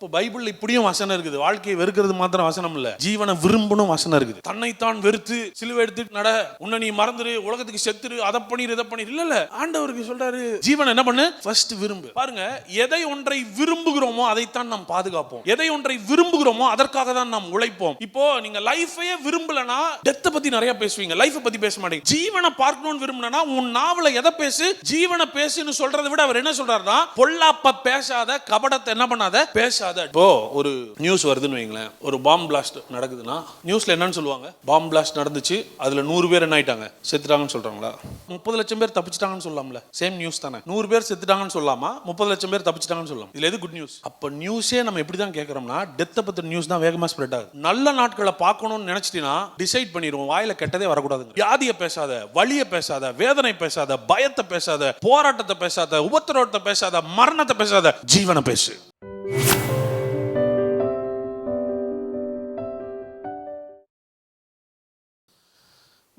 இப்போ பைபிள் இப்படியும் வசனம் இருக்குது. வாழ்க்கையை வெறுக்கிறது மாத்திரம் வசனம் இல்ல. ஜீவனை விரும்பணும் வசனம் இருக்குது. தன்னைத்தான் வெறுத்து சிலுவை எடுத்து நட உன்னை நீ மறந்துரு உலகத்துக்கு செத்துரு அதை பண்ணிரு இதை பண்ணிரு. இல்ல இல்ல. ஆண்டவருக்கு சொல்றாரு ஜீவனை என்ன பண்ணு? ஃபர்ஸ்ட் விரும்பு. பாருங்க எதை ஒன்றை விரும்புகிறோமோ அதைத்தான் நாம் பாதுகாப்போம். எதை ஒன்றை விரும்புகிறோமோ அதற்காக தான் நாம் உழைப்போம். இப்போ நீங்க லைஃபையே விரும்பலனா டெத்தை பத்தி நிறைய பேசுவீங்க. லைஃப் பத்தி பேச மாட்டீங்க. ஜீவனை பார்க்கணும்னு விரும்பலனா உன் நாவல எதை பேசு? ஜீவனை பேசுன்னு சொல்றதை விட அவர் என்ன சொல்றாருன்னா பொல்லாப்ப பேசாத கபடத்தை என்ன பண்ணாத பேசாத. இப்போ ஒரு நியூஸ் வருதுன்னு வைங்களேன். ஒரு பாம் பிளாஸ்ட் நடக்குதுன்னா நியூஸ்ல என்னன்னு சொல்லுவாங்க? பாம் பிளாஸ்ட் நடந்துச்சு அதுல நூறு பேர் என்ன ஆயிட்டாங்க? செத்துட்டாங்கன்னு சொல்றாங்களா? முப்பது லட்சம் பேர் தப்பிச்சிட்டாங்கன்னு சொல்லலாம்ல. சேம் நியூஸ் தானே. நூறு பேர் செத்துட்டாங்கன்னு சொல்லாமா முப்பது லட்சம் பேர் தப்பிச்சிட்டாங்கன்னு சொல்லலாம். இதுல எது குட் நியூஸ் அப்ப நியூஸே நம்ம எப்படி தான் கேட்கறோம்னா டெத்தை பத்தி நியூஸ் தான் வேகமா ஸ்ப்ரெட் ஆகுது. நல்ல நாட்களை பார்க்கணும்னு நினைச்சிட்டீங்கன்னா டிசைட் பண்ணிடுவோம். வாயில கெட்டதே வரக்கூடாது வியாதியை பேசாத வழியை பேசாத வேதனை பேசாத பயத்தை பேசாத போராட்டத்தை பேசாத உபத்திரவத்தை பேசாத மரணத்தை பேசாத ஜீவனை பேசு.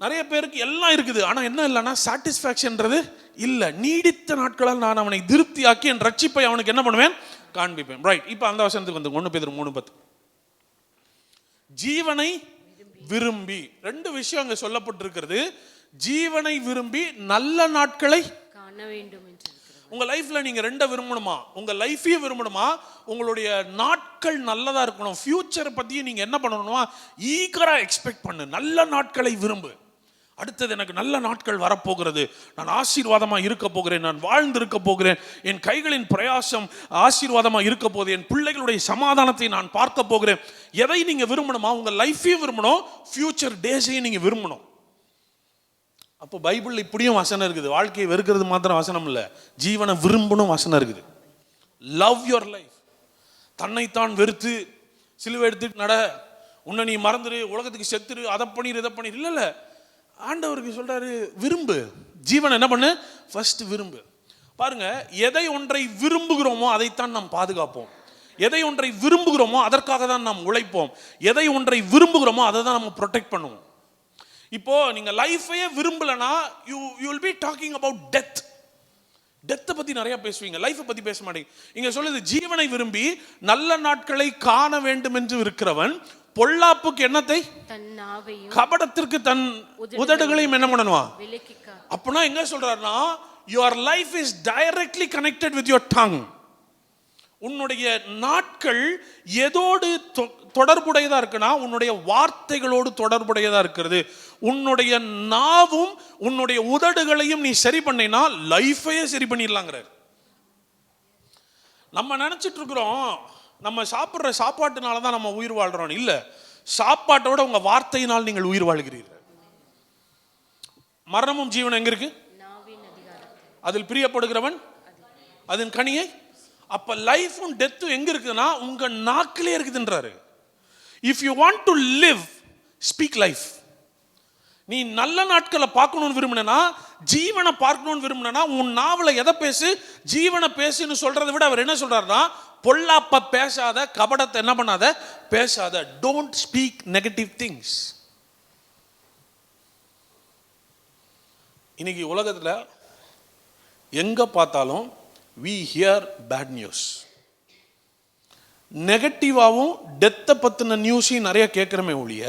நிறைய பேருக்கு எல்லாம் இருக்குது. ஆனா என்ன இல்லைன்னா சாட்டிஸ்ஃபேக்ஷன்ன்றது இல்ல. நீடித்த நாட்களால் நான் அவனை திருப்தியாக்கி என் ரட்சிப்பை அவனுக்கு என்ன பண்ணுவேன்? காண்பிப்பேன். ரைட் இப்போ அந்த வசனத்துக்கு வந்து ஒன்று பேர் மூணு பத்து. ஜீவனை விரும்பி. ரெண்டு விஷயம் அங்க சொல்லப்பட்டிருக்கிறது. ஜீவனை விரும்பி நல்ல நாட்களை காண வேண்டும் என்று இருக்கிறது. உங்க லைஃப்ல நீங்க ரெண்ட விரும்பணுமா? உங்க லைஃபையே விரும்பணுமா? உங்களுடைய நாட்கள் நல்லதா இருக்கணும். ஃபியூச்சரை பத்தியும் நீங்க என்ன பண்ணணுமா ஈகரா எக்ஸ்பெக்ட் பண்ணு. நல்ல நாட்களை விரும்பு. அடுத்தது எனக்கு நல்ல நாட்கள் வரப்போகிறது. நான் ஆசீர்வாதமாக இருக்க போகிறேன். நான் வாழ்ந்து இருக்க போகிறேன். என் கைகளின் பிரயாசம் ஆசீர்வாதமாக இருக்க போகுது. என் பிள்ளைகளுடைய சமாதானத்தை நான் பார்க்க போகிறேன். எதை நீங்கள் விரும்பணுமா? உங்கள் லைஃப்பையும் விரும்பணும். ஃபியூச்சர் டேஸையும் நீங்கள் விரும்பணும். அப்போ பைபிள் இப்படியும் வசனம் இருக்குது. வாழ்க்கையை வெறுக்கிறது மாத்திரம் வசனம் இல்லை. ஜீவனை விரும்பணும் வசனம் இருக்குது. லவ் யுவர் லைஃப் தன்னைத்தான் வெறுத்து சிலுவை எடுத்துட்டு நட. உன்னை நீ மறந்துடு உலகத்துக்கு செத்துரு. அதை பண்ணிடு இதை பண்ணிரு. இல்லை இல்லை. ஆண்டவருக்கு சொல்கிறாரு விரும்பு. ஜீவனை என்ன பண்ணு? ஃபஸ்ட்டு விரும்பு. பாருங்க எதை ஒன்றை விரும்புகிறோமோ அதைத்தான் நாம் பாதுகாப்போம். எதை ஒன்றை விரும்புகிறோமோ அதற்காக தான் நாம் உழைப்போம். எதை ஒன்றை விரும்புகிறோமோ அதை தான் நம்ம ப்ரொடெக்ட் பண்ணுவோம். இப்போ நீங்கள் லைஃபையே விரும்பலனா you you will be talking about death டெத்தை பற்றி நிறைய பேசுவீங்க. லைஃப்பை பற்றி பேச மாட்டேங்க. இங்கே சொல்லுது ஜீவனை விரும்பி நல்ல நாட்களை காண வேண்டும் என்று இருக்கிறவன் பொல்லாப்புக்கு நாவையும் கபடத்திற்கு தன் உதடுகளையும் என்ன பண்ணணுமா? அப்பனா எங்க சொல்றாருன்னா your life is directly connected with your tongue உன்னுடைய நாட்கள் எதோடு தொடர்புடையதா இருக்குன்னா உன்னுடைய வார்த்தைகளோடு தொடர்புடையதா இருக்கிறது. உன்னுடைய நாவும் உன்னுடைய உதடுகளையும் நீ சரி பண்ணினா லைஃபையே சரி பண்ணிடலாங்கிறார். நம்ம நினைச்சிட்டு இருக்கிறோம் நம்ம சாப்பிட்ற சாப்பாட்டுனால தான் நம்ம உயிர் வாழ்கிறோம் இல்லை சாப்பாட்டோட உங்கள் வார்த்தையினால் நீங்கள் உயிர் வாழ்கிறீர்கள். மரணமும் ஜீவனம் எங்கே இருக்கு? அதில் பிரியப்படுகிறவன் அதன் கனியை. அப்போ லைஃபும் டெத்தும் எங்கே இருக்குதுன்னா உங்கள் நாக்கிலே இருக்குதுன்றாரு. If you want to live speak life நீ நல்ல நாட்களை பார்க்கணும்னு விரும்பினா ஜீவனை பார்க்கணும்னு விரும்பினா உன் நாவல எதை பேசு ஜீவனை பேசுன்னு சொல்றதை விட அவர் என்ன சொல்றாருன்னா பொல்லாப்ப பேசாத கபடத்தை என்ன பண்ணாத பேசாத. டோன்ட் ஸ்பீக் நெகட்டிவ் திங்ஸ் இன்னைக்கு உலகத்தில் எங்க பார்த்தாலும் வி ஹியர் பேட் நியூஸ் நெகட்டிவாகவும் டெத்தை பற்றின நியூஸையும் நிறைய கேட்குறமே ஒழிய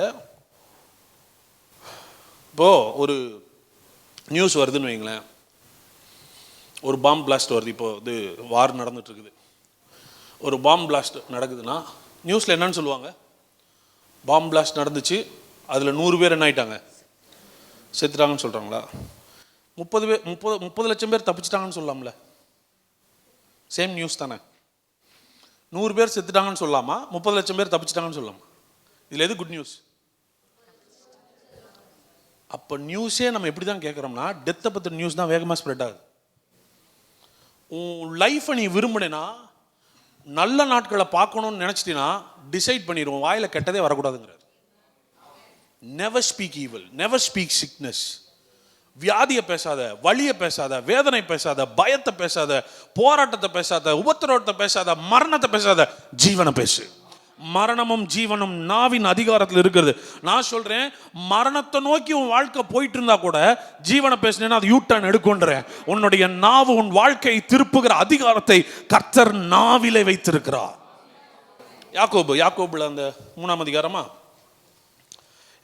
இப்போ ஒரு நியூஸ் வருதுன்னு வைங்களேன். ஒரு பாம் பிளாஸ்ட் வருது. இப்போ இது வார் நடந்துட்டு இருக்குது. ஒரு பாம் பிளாஸ்ட் நடக்குதுன்னா நியூஸில் என்னன்னு சொல்லுவாங்க? பாம் பிளாஸ்ட் நடந்துச்சு அதில் நூறு பேர் என்ன ஆயிட்டாங்க? செத்துட்டாங்கன்னு சொல்கிறாங்களா முப்பது பேர் முப்பது முப்பது லட்சம் பேர் தப்பிச்சிட்டாங்கன்னு சொல்லலாம்ல. சேம் நியூஸ் தானே. நூறு பேர் செத்துட்டாங்கன்னு சொல்லலாமா? முப்பது லட்சம் பேர் தப்பிச்சிட்டாங்கன்னு சொல்லலாமா? இதில் எது குட் நியூஸ் அப்போ நியூஸே நம்ம எப்படி தான் கேட்குறோம்னா டெத்தை பற்றின நியூஸ் தான் வேகமாக ஸ்ப்ரெட் ஆகுது. உன் லைஃப்பை நீ விரும்பினேன்னா நல்ல நாட்களை பார்க்கணும்னு நினச்சிட்டினா டிசைட் பண்ணிடுவோம் வாயில் கெட்டதே வரக்கூடாதுங்கிறார். Never speak evil never speak sickness வியாதியை பேசாத வலியை பேசாத வேதனை பேசாத பயத்தை பேசாத போராட்டத்தை பேசாத உபத்திரவத்தை பேசாத மரணத்தை பேசாத ஜீவனை பேசு. மரணமும் ஜீவனும் நாவின் அதிகாரத்தில் இருக்கிறது. நான் சொல்றேன் மரணத்தை நோக்கி உன் வாழ்க்கை போயிட்டு இருந்தா கூட ஜீவனை பேசினேன்னா அது யூ டர்ன் எடுக்குன்றேன் உன்னுடைய நாவு உன் வாழ்க்கையை திருப்புகிற அதிகாரத்தை கர்த்தர் நாவிலே வைத்திருக்கிறார். யாக்கோபு யாக்கோபுல அந்த மூணாம் அதிகாரமா?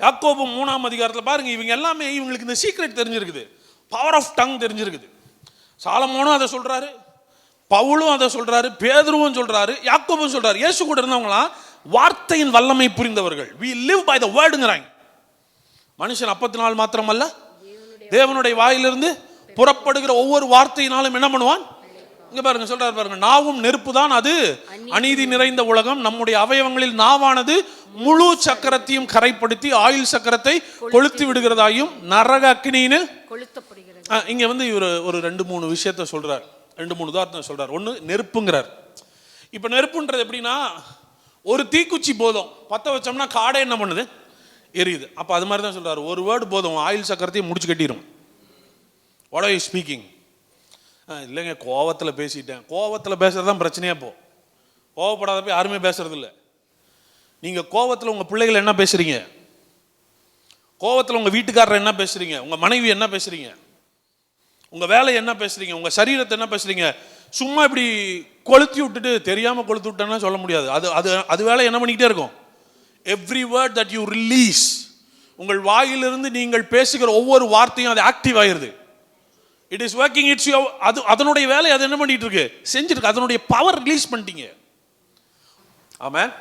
யாக்கோபு மூணாம் அதிகாரத்தில் பாருங்க இவங்க எல்லாமே இவங்களுக்கு இந்த சீக்ரெட் தெரிஞ்சிருக்குது. பவர் ஆஃப் டங் தெரிஞ்சிருக்குது. சாலமோனும் அதை சொல்றாரு பவுலும் அதை சொல்றாரு பேதுருவும் சொல்றாரு யாக்கோபும் சொல்றாரு. இயேசு கூட இருந்தவங்களாம் வார்த்தையின் வல்லமை புரிந்தவர்கள். We live by the wordங்கிறாங்க மனுஷன் அப்பத்தினால் மாத்திரமல்ல தேவனுடைய வாயிலிருந்து புறப்படுகிற ஒவ்வொரு வார்த்தையினாலும் என்ன பண்ணுவான்? இங்க பாருங்க சொல்றாரு பாருங்க நாவும் நெருப்பு தான் அது. அநீதி நிறைந்த உலகம் நம்முடைய அவயவங்களில் நாவானது முழு சக்கரத்தையும் கரைப்படுத்தி ஆயில் சக்கரத்தை கொளுத்தி விடுகிறதாயும் நரக அக்னின்னு இங்க வந்து இவர் ஒரு ரெண்டு மூணு விஷயத்த சொல்றார். ரெண்டு மூணு உதாரணம் சொல்றார். ஒன்று நெருப்புங்கிறார். இப்போ நெருப்புன்றது எப்படின்னா ஒரு தீக்குச்சி போதும். பற்ற வச்சோம்னா காடை என்ன பண்ணுது? எரியுது. அப்போ அது மாதிரி தான் சொல்கிறார் ஒரு வேர்டு போதும். ஆயில் சக்கரத்தையும் முடிச்சு கட்டிடும் வாட் ஆர் யூ ஸ்பீக்கிங் இல்லைங்க கோவத்தில் பேசிட்டேன். கோவத்தில் பேசுறது தான் பிரச்சனையாக இப்போ கோவப்படாதப்ப யாருமே பேசுறது இல்லை நீங்கள் கோவத்தில் உங்கள் பிள்ளைகள் என்ன பேசுகிறீங்க கோவத்தில் உங்கள் வீட்டுக்காரர் என்ன பேசுறீங்க? உங்கள் மனைவி என்ன பேசுகிறீங்க உங்கள் வேலை என்ன பேசுகிறீங்க உங்கள் சரீரத்தை என்ன பேசுகிறீங்க சும்மா இப்படி கொளுத்தி விட்டுட்டு தெரியாமல் கொளுத்து விட்டேன்னா சொல்ல முடியாது. அது அது அது வேலை என்ன பண்ணிக்கிட்டே இருக்கும்? Every word that you release உங்கள் வாயிலிருந்து நீங்கள் பேசுகிற ஒவ்வொரு வார்த்தையும் அது ஆக்டிவ் ஆயிடுது இட் இஸ் ஒர்க்கிங் இட்ஸ் அது அதனுடைய வேலை அது என்ன பண்ணிட்டு இருக்கு? செஞ்சிருக்கு அதனுடைய பவர் ரிலீஸ் பண்ணிட்டீங்க. ஆமாம்